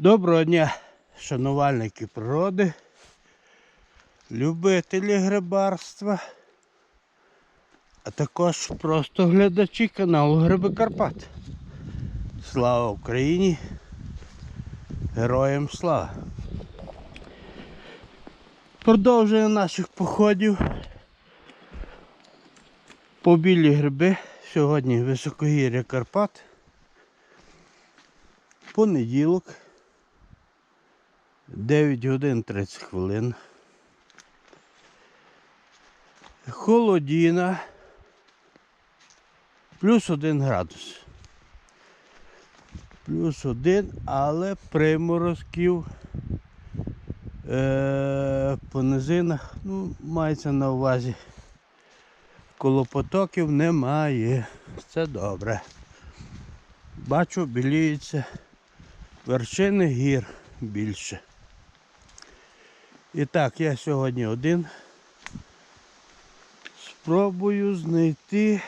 Доброго дня, шанувальники природи, любителі грибарства, а також просто глядачі каналу Гриби Карпат. Слава Україні! Героям слава! Продовжуємо наших походів по білі гриби. Сьогодні високогір'я Карпат. Понеділок. 9 годин 30 хвилин. Холодіна. Плюс 1 градус. Плюс 1, але приморозків е, по низинах, ну, мається на увазі. Коло потоків немає. Це добре. Бачу, біліються вершини гір більше. І так, я сьогодні один. Спробую знайти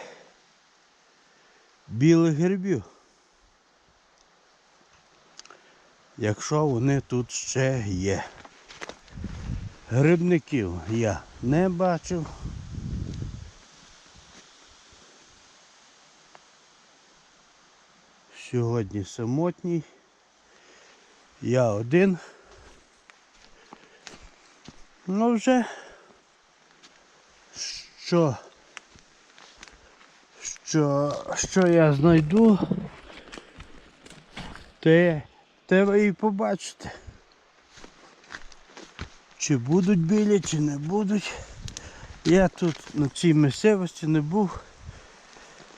білих грибів. Якщо вони тут ще є. Грибників я не бачив. Сьогодні самотній. Я один. Ну вже що, що, що я знайду, те, те ви і побачите. Чи будуть білі, чи не будуть. Я тут на цій місцевості не був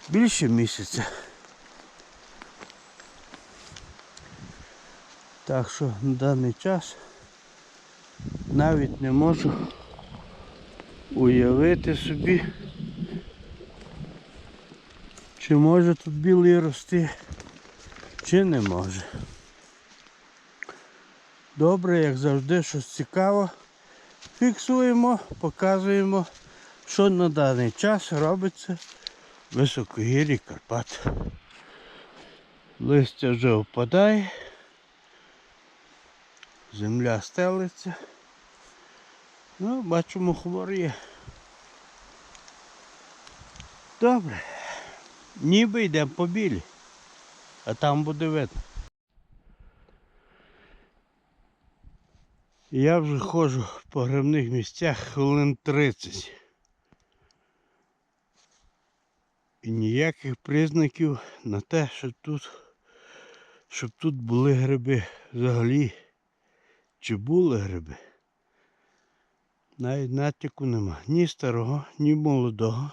більше місяця. Так що на даний час навіть не можу уявити собі, чи може тут білий рости, чи не може. Добре, як завжди, щось цікаво. Фіксуємо, показуємо, що на даний час робиться в Карпат. Листя вже впадає. Земля стелиться. Ну, бачимо, хмар є. Добре. Ніби йдемо по білі, а там буде видно. Я вже ходжу по грибних місцях хвилин 30. І ніяких признаків на те, що тут, щоб тут були гриби взагалі. Чи були гриби? Навіть натяку нема. Ні старого, ні молодого.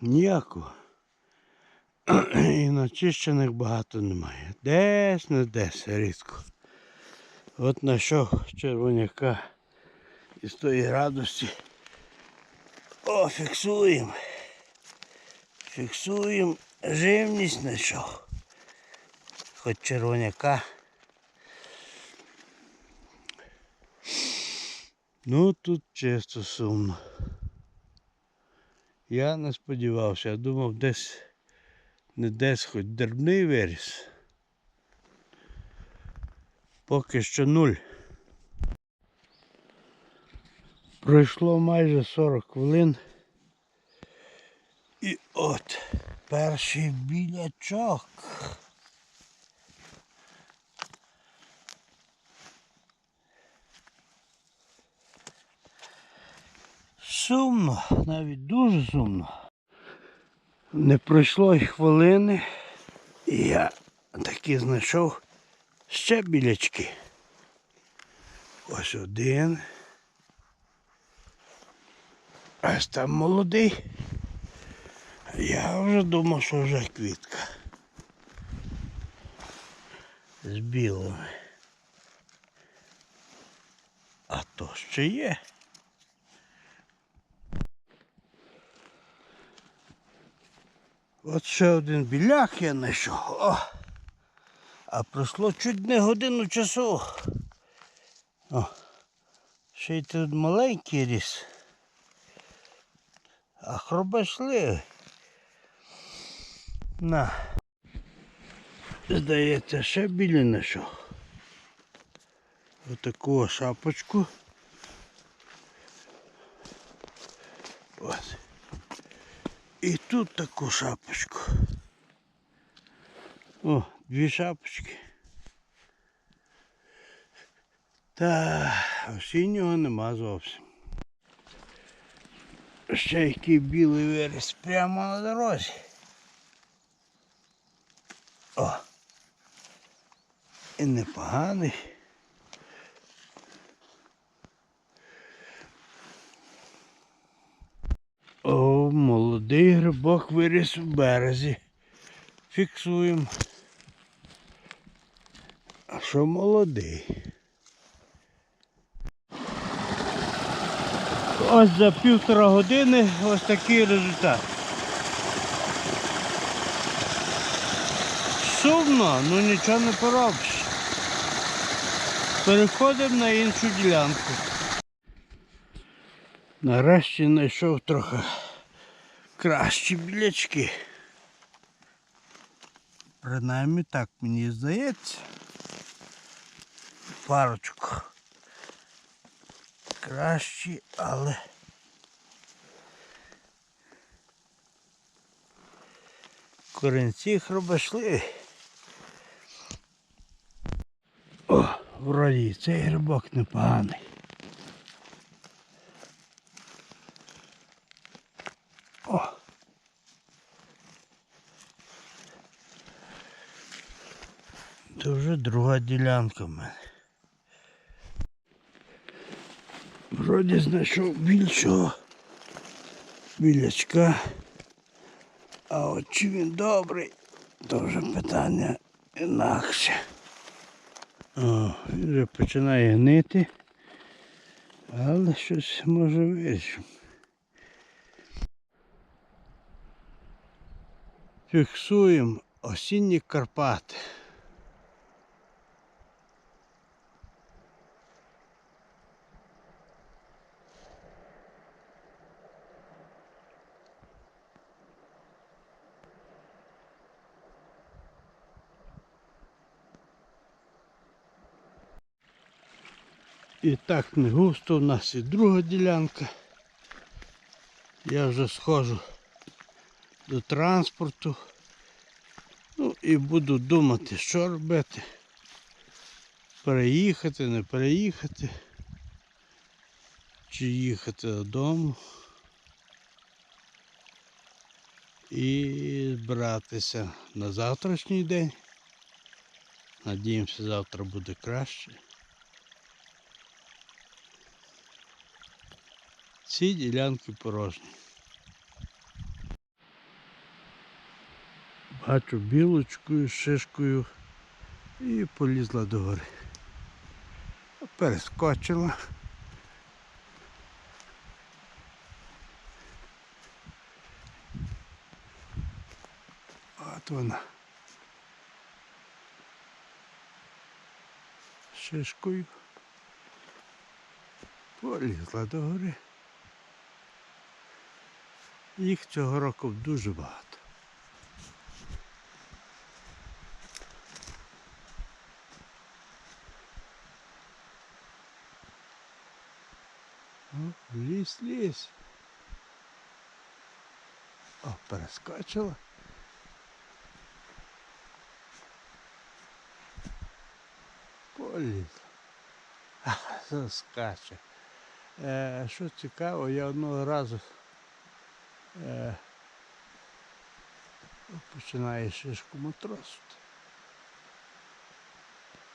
Ніякого. І начищених багато немає. Десь не десь рідко. От знайшов червоняка із тої радості. О, фіксуємо. Фіксуємо. Живність знайшов. Хоч червоняка. Ну тут чисто сумно. Я не сподівався, я думав десь не десь хоч дербний виріс. Поки що нуль. Пройшло майже 40 хвилин. І от перший білячок. Сумно, навіть дуже сумно. Не пройшло й хвилини, і я таки знайшов ще білячки. Ось один. Ось там молодий. Я вже думав, що вже квітка. З білими. А то ще є. От ще один біляк я знайшов. О! А пройшло чуть не годину часу. О, ще й тут маленький ріс. А хробашливий. На. Здається, ще білі знайшов. Отаку шапочку. І тут таку шапочку. О, дві шапочки. Та осіннього нема зовсім. Ще який білий виріс прямо на дорозі. О! І непоганий. О, молодий грибок виріс в березі. Фіксуємо. А що молодий? Ось за півтора години ось такий результат. Сумно, ну нічого не поробиш. Переходимо на іншу ділянку. Нарешті знайшов трохи кращі білячки. Принаймні так мені здається. Парочку. Кращі, але. Корінці хробашливі. О, вроді цей грибок непоганий. О. Це вже друга ділянка в мене. Вроді знайшов більшого білячка. А от чи він добрий, то вже питання інакше. О, він вже починає гнити, але щось може вирішимо. Фіксуємо осінні Карпати. І так не густо, у нас і друга ділянка. Я вже схожу до транспорту. Ну і буду думати, що робити. Переїхати, не переїхати. Чи їхати додому. І збиратися на завтрашній день. Надіємося, завтра буде краще. Ці ділянки порожні. Бачу білочкою, шишкою і полізла до гори. Перескочила. От вона. Шишкою. Полізла до гори. Їх цього року дуже багато. О, ліс, ліс. О, перескочила. Полізла. Заскаче. Е, що цікаво, я одного разу е, починає шишку матросити.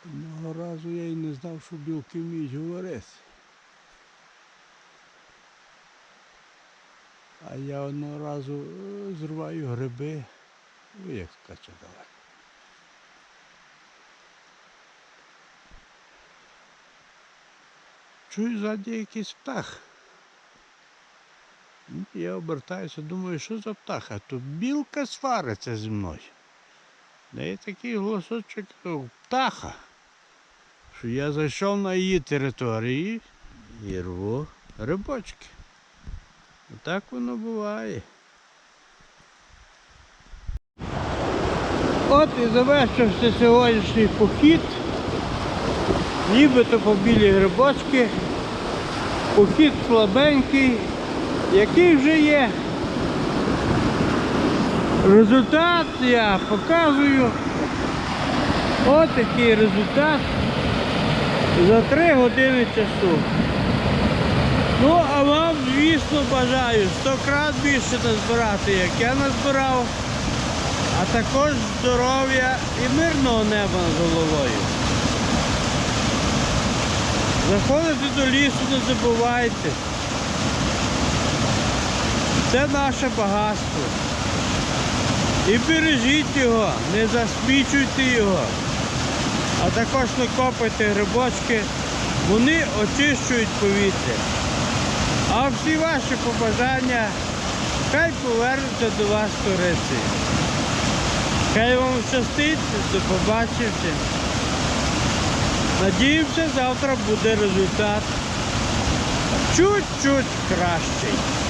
Одного разу я і не знав, що білки вміють говорити. А я одного разу е, зриваю гриби. Ой, як скаче далеко. Чую ззаді якийсь птах. Я обертаюся, думаю, що за птах, а то білка свариться зі мною. Дає такий голосочок птаха, що я зайшов на її території і рву рибочки. Так воно буває. От і завершився сьогоднішній похід. Нібито по білі грибочки. Похід слабенький, який вже є. Результат я показую. Ось такий результат за 3 години часу. Ну, а вам, звісно, бажаю 100 крат більше назбирати, як я назбирав, а також здоров'я і мирного неба над головою. Заходите до лісу, не забувайте. Це наше багатство. І бережіть його, не засмічуйте його. А також накопайте грибочки, вони очищують повітря. А всі ваші побажання хай повернуться до вас кориці. Хай вам щастить, до побачення. Надіємося, завтра буде результат чуть-чуть кращий.